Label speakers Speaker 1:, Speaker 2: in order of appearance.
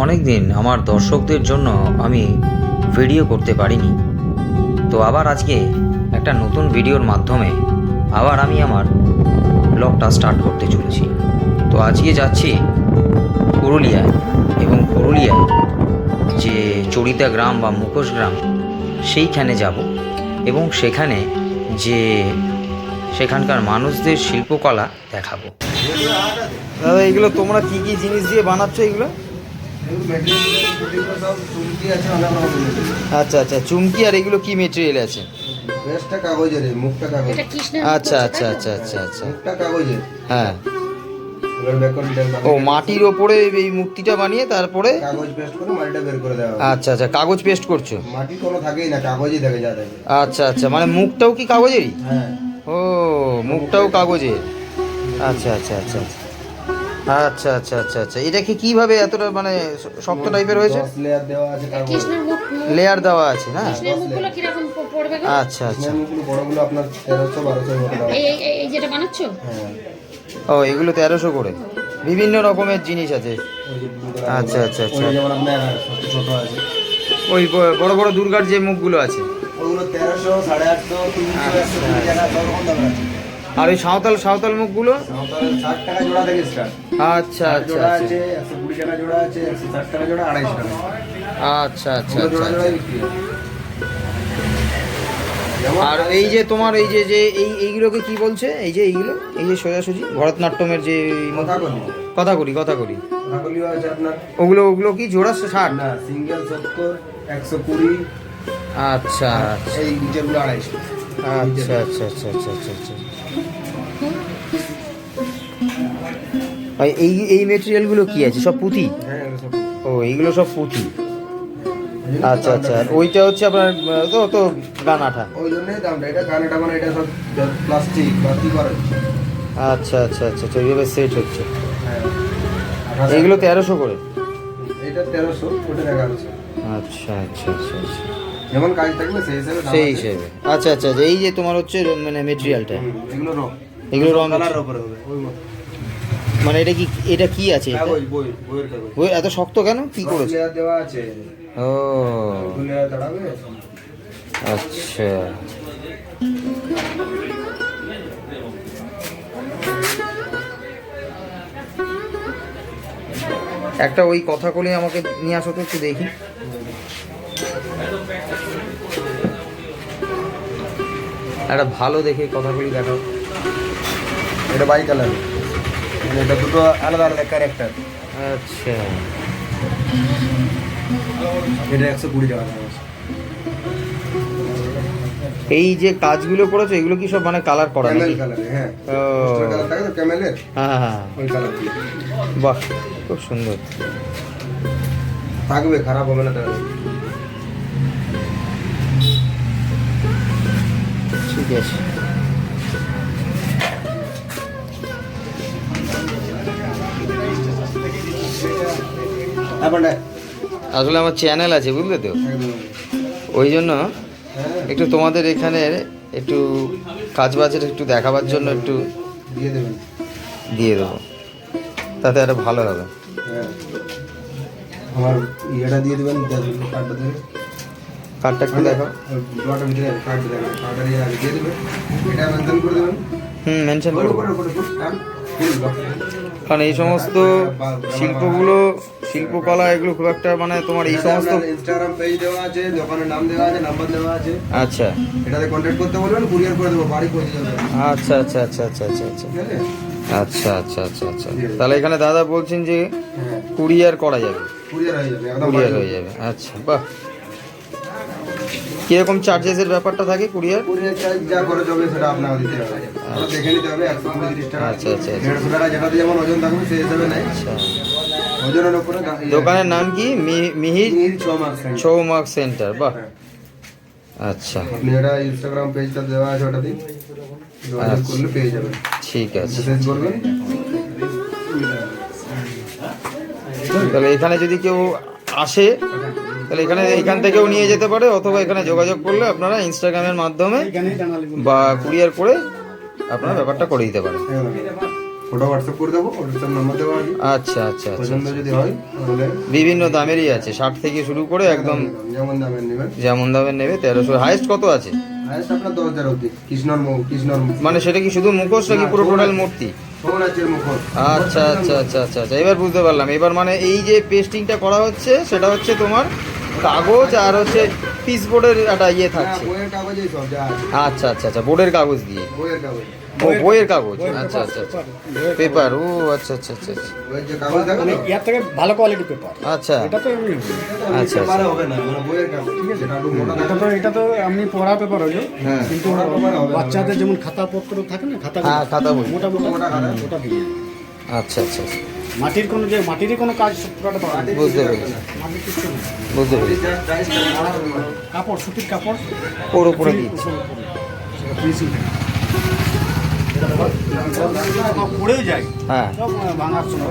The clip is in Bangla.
Speaker 1: অনেক দিন আমার দর্শকদের জন্য আমি ভিডিও করতে পারিনি। তো আবার আজকে একটা নতুন ভিডিওর মাধ্যমে আবার আমি আমার ব্লগটা স্টার্ট করতে চলেছি। তো আজকে যাচ্ছি পুরুলিয়ায় এবং পুরুলিয়ায় যে চরিতা গ্রাম বা মুখোশ গ্রাম, সেইখানে যাব এবং সেখানে যে সেখানকার মানুষদের শিল্পকলা দেখাবো।
Speaker 2: দাদা, এগুলো তোমরা কি কি জিনিস দিয়ে বানাচ্ছ এগুলো? আচ্ছা আচ্ছা। চুমকি আর এগুলো কি মেটেরিয়াল আছে?
Speaker 3: বেশটা কাগজের মুখটা কাগজ
Speaker 2: আচ্ছা আচ্ছা আচ্ছা আচ্ছা আচ্ছা।
Speaker 3: মুখটা কাগজের।
Speaker 2: হ্যাঁ। ও মাটির ওপরে এই মূর্তিটা বানিয়ে তারপরে?
Speaker 3: কাগজ পেস্ট করে মাটিটা বের করে দেওয়া
Speaker 2: আচ্ছা আচ্ছা। কাগজ পেস্ট করছ?
Speaker 3: মাটি কোনো থাকেই না কাগজই থাকে যা থাকে।
Speaker 2: আচ্ছা আচ্ছা। মানে মুখটাও কি কাগজেরই?
Speaker 3: হ্যাঁ।
Speaker 2: ও মুখটাও কাগজের। আচ্ছা আচ্ছা আচ্ছা আচ্ছা। আচ্ছা আচ্ছা আচ্ছা আচ্ছা। এটা কি কীভাবে এতটা মানে শক্ত টাইপের হয়েছে?
Speaker 3: লেয়ার দেওয়া আছে
Speaker 4: কৃষ্ণের মুখ
Speaker 2: লেয়ার দেওয়া আছে না?
Speaker 4: কৃষ্ণের মুখগুলো কীরকম প- পড়বে গো?
Speaker 2: আচ্ছা আচ্ছা।
Speaker 3: মুখগুলো বড়গুলো আপনার তেরোশো বারোশোর মতো দাম
Speaker 4: এই এই- যেটা বানাচ্ছো?
Speaker 3: হ্যাঁ।
Speaker 2: ও এগুলো তেরোশো করে। বিভিন্ন রকমের জিনিস আছে। আচ্ছা, আচ্ছা, আচ্ছা।
Speaker 3: ওই যেমন আপনার ছোট আছে।
Speaker 2: ওই বড় বড় দুর্গার যে মুখগুলো আছে।
Speaker 3: ওগুলো তেরোশো সাড়ে আটশো তিনশো একশো কুড়ি টাকা সব রকম দাম আছে।
Speaker 2: আর ওই সাঁওতাল সাঁওতাল মুখগুলো?
Speaker 3: সাঁওতাল ষাট টাকা জোড়া থেকে স্টার্ট
Speaker 2: আচ্ছা আচ্ছা
Speaker 3: জোড়া
Speaker 2: আচ্ছা।
Speaker 3: আছে একশো কুড়ি টাকা জোড়া আছে একশো ষাট টাকা জোড়া আড়াইশো টাকা।
Speaker 2: আচ্ছা আচ্ছা আচ্ছা
Speaker 3: জোড়া
Speaker 2: আচ্ছা।
Speaker 3: বিক্রি
Speaker 2: আর এই যে তোমার এই যে যে এই এইগুলোকে কি বলছে? এই যে এইগুলো? এই যে সোজাসুজি? ভরতনাট্যমের যে
Speaker 3: কথা
Speaker 2: কথা করি কথা করি ওগুলো ওগুলো কি জোড়া ষাট?
Speaker 3: না সিঙ্গেল সত্তর একশো কুড়ি।
Speaker 2: আচ্ছা।
Speaker 3: এই নিচেরগুলো আড়াইশো।
Speaker 2: আচ্ছা আচ্ছা আচ্ছা আচ্ছা আচ্ছা আচ্ছা আর এই এই মেটেরিয়ালগুলো কি আছে সব পুঁতি
Speaker 3: হ্যাঁ
Speaker 2: ও এইগুলো সব পুঁতি আচ্ছা আচ্ছা ওইটা হচ্ছে আপনার তো তো গানাঠা
Speaker 3: ওই জন্যই দামটা এটা কানেটা মানে এটা সব প্লাস্টিক প্লাস্টিক করা
Speaker 2: আচ্ছা আচ্ছা আচ্ছা আচ্ছা ওইভাবে সেট হচ্ছে
Speaker 3: হ্যাঁ
Speaker 2: এইগুলো তেরোশো করে
Speaker 3: এটা তেরোশো ওটা দেখা
Speaker 2: আচ্ছা আচ্ছা আচ্ছা আচ্ছা
Speaker 3: যেমন কাজ থাকবে সেই হিসাবে
Speaker 2: সেই হিসেবে। আচ্ছা আচ্ছা আচ্ছা এই যে তোমার হচ্ছে মানে মেটেরিয়ালটা
Speaker 3: এগুলো রং
Speaker 2: এগুলো রং
Speaker 3: কালার উপরে হবে ওই
Speaker 2: মানে এটা কি এটা কি আছে
Speaker 3: বই
Speaker 2: ওই এত শক্ত কেন? কি করেছে?
Speaker 3: দেওয়া আছে।
Speaker 2: ও। আচ্ছা। একটা ওই কথা বলে আমাকে নিয়ে আসো তো একটু দেখি। একটা ভালো দেখে কথাগুলি দেখাও
Speaker 3: এটা বাই কালার। মানে এটা দুটো আলাদা আলাদা ক্যারেক্টার
Speaker 2: আচ্ছা।
Speaker 3: এটা একশো কুড়ি টাকা
Speaker 2: এই যে কাজগুলো করেছ এগুলো কি সব মানে কালার করা
Speaker 3: ক্যামেল হ্যাঁ।
Speaker 2: ও।
Speaker 3: কালার থাকে তো ক্যামেলের
Speaker 2: হ্যাঁ হ্যাঁ
Speaker 3: ওই কালার
Speaker 2: বাহ খুব সুন্দর।
Speaker 3: থাকবে খারাপ হবে না তাহলে।
Speaker 2: আসলে আমার চ্যানেল আছে বুঝলে তো? ওই জন্য একটু তোমাদের এখানে একটু কাজ বাজের একটু দেখাবার জন্য একটু
Speaker 3: দিয়ে দেবেন।
Speaker 2: দিয়ে দেবো। তাতে আরও ভালো হবে।
Speaker 3: হ্যাঁ। আমার ইয়েটা দিয়ে দেবেন। কার্ডটা
Speaker 2: একটু দেখো।
Speaker 3: ডোয়াটার ভিতরে কার্ড দেবেন কার্ডটা দিয়ে আগে দিয়ে দেবেন এটা মেনটেন করে দেবেন
Speaker 2: হুম মেনশন
Speaker 3: করে।
Speaker 2: কারণ এই সমস্ত শিল্পগুলো শিল্পকলা এগুলো খুব একটা মানে তোমার এই সমস্ত
Speaker 3: ইনস্টাগ্রাম পেজ দেওয়া আছে দোকানের নাম দেওয়া আছে নাম্বার দেওয়া আছে।
Speaker 2: আচ্ছা।
Speaker 3: এটাতে কন্ট্যাক্ট করতে বলবেন কুরিয়ার করে দেবো বাড়ি পৌঁছে যাবে।
Speaker 2: আচ্ছা আচ্ছা আচ্ছা আচ্ছা আচ্ছা আচ্ছা। আচ্ছা আচ্ছা আচ্ছা আচ্ছা। তাহলে এখানে দাদা বলছেন যে
Speaker 3: হ্যাঁ।
Speaker 2: কুরিয়ার করা যাবে।
Speaker 3: কুরিয়ার হয়ে যাবে
Speaker 2: কুরিয়ার হয়ে যাবে। আচ্ছা বাহ। কীরকম চার্জেসের ব্যাপারটা থাকে কুরিয়ার
Speaker 3: কুরিয়ার চার্জ যা খরচ হবে সেটা আপনাকে দিতে হবে। ওটা দেখে নিতে হবে একশো পঁয়ত্রিশ টাকা
Speaker 2: আচ্ছা, আচ্ছা, আচ্ছা।
Speaker 3: দেড়শো টাকা যেটাতে যেমন ওজন থাকবে সেই হিসাবে নেই
Speaker 2: আচ্ছা।
Speaker 3: ওজনের উপরে ইয়ে,
Speaker 2: দোকানের নাম কি? মিহির?
Speaker 3: Chhau
Speaker 2: mark centre. বাহ।
Speaker 3: হ্যাঁ।
Speaker 2: আচ্ছা।
Speaker 3: আপনি এটা ইনস্টাগ্রাম পেজটা দেওয়া আছে ওটা দিন যোগাযোগ
Speaker 2: আচ্ছা।
Speaker 3: করলে পেয়ে যাবেন।
Speaker 2: ঠিক আছে।
Speaker 3: মেসেজ করবেন
Speaker 2: তাহলে এখানে যদি কেউ আসে তাহলে এখানে এখান থেকেও নিয়ে যেতে পারে অথবা এখানে যোগাযোগ করলে আপনারা ইনস্টাগ্রামের মাধ্যমে বা কুরিয়ার করে আপনারা ব্যাপারটা করে দিতে পারেন।
Speaker 3: একদম। হোয়াটসঅ্যাপ করে দেবো হোয়াটসঅ্যাপ নাম্বার দেওয়া আছে।
Speaker 2: আচ্ছা আচ্ছা আচ্ছা
Speaker 3: পছন্দ যদি হয় তাহলে
Speaker 2: বিভিন্ন দামেরই আছে ষাট থেকে শুরু করে একদম
Speaker 3: যেমন দামের নেবেন।
Speaker 2: যেমন দামের নেবে তেরোশো। হাইস্ট কত আছে?
Speaker 3: হায়েস্ট আপনার দশ হাজার অবধি কৃষ্ণর কৃষ্ণর
Speaker 2: মানে সেটা কি শুধু মুখোশ নাকি পুরো টোটাল মূর্তি? আচ্ছা আচ্ছা আচ্ছা আচ্ছা আচ্ছা এবার বুঝতে পারলাম। এবার মানে এই যে পেস্টিংটা করা হচ্ছে সেটা হচ্ছে তোমার কাগজ আর হচ্ছে পিস বোর্ডের একটা ইয়ে থাকছে।
Speaker 3: বইয়ের কাগজেই সব যা আছে।
Speaker 2: আচ্ছা আচ্ছা আচ্ছা বোর্ডের কাগজ দিয়ে?
Speaker 3: বইয়ের কাগজ।
Speaker 2: ও বইয়ের কাগজ? আচ্ছা আচ্ছা আচ্ছা। পেপার ও আচ্ছা আচ্ছা আচ্ছা আচ্ছা।
Speaker 5: মানে ইয়ার থেকে ভালো কোয়ালিটি পেপার
Speaker 2: আচ্ছা।
Speaker 5: এটা তো এমনি।
Speaker 2: আচ্ছা,
Speaker 3: পেপারে হবে না মানে বইয়ের কাগজ। একটু মোটা
Speaker 5: এটা তো এটা তো এমনি পড়া পেপার হলো।
Speaker 2: হ্যাঁ।
Speaker 5: কিন্তু। বাচ্চাদের যেমন খাতাপত্র থাকে না খাতা
Speaker 2: হ্যাঁ খাতা বই
Speaker 5: মোটা মোটা
Speaker 3: মোটা খাতা।
Speaker 5: ওটা দিয়ে।
Speaker 2: আচ্ছা আচ্ছা আচ্ছা।
Speaker 5: মাটির কোনো যে মাটিরই কোনো কাজ
Speaker 2: বুঝতে পেরেছি
Speaker 5: মাটির কিছু নেই।
Speaker 2: বুঝতে পেরেছি
Speaker 5: কাপড় সুতির কাপড়
Speaker 2: ওর উপরে দিচ্ছি
Speaker 5: পড়েও যায়
Speaker 2: হ্যাঁ
Speaker 5: সব ভাঙার সময়